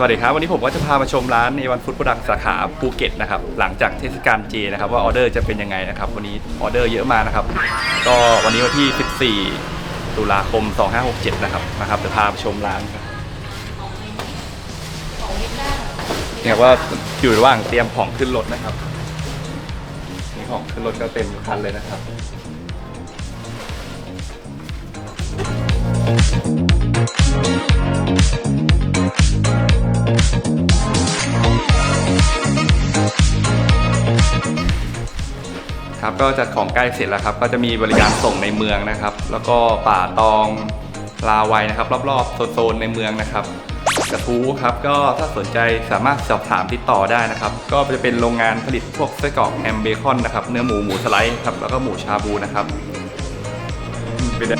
สวัสดีครับ วันนี้ผมก็จะพามาชมร้านในวันฟุตโปรดักสาขาภูเก็ตนะครับหลังจากเทศกาลเจนะครับว่าออเดอร์จะเป็นยังไงนะครับวันนี้ออเดอร์เยอะมากนะครับ ก็วันนี้วันที่ 14 ตุลาคม 2567 นะครับนะครับจะพาไปชมร้านครับเนี่ยว่าอยู่ระหว่างเตรียมของขึ้นรถนะครับนี่ของขึ้นรถก็เต็มคันเลยนะครับ ครับก็จัดของใกล้เสร็จแล้วครับ ก็จะมีบริการส่งในเมืองนะครับ แล้วก็ป่าตองลาวัยนะครับ รอบๆโซนในเมืองนะครับ กระทู้ครับก็ถ้าสนใจสามารถสอบถามติดต่อได้นะครับ ก็จะเป็นโรงงานผลิตพวกไส้กรอกแฮมเบคอนนะครับเนื้อหมูหมูสไลด์ครับแล้วก็หมูชาบูนะครับไปได้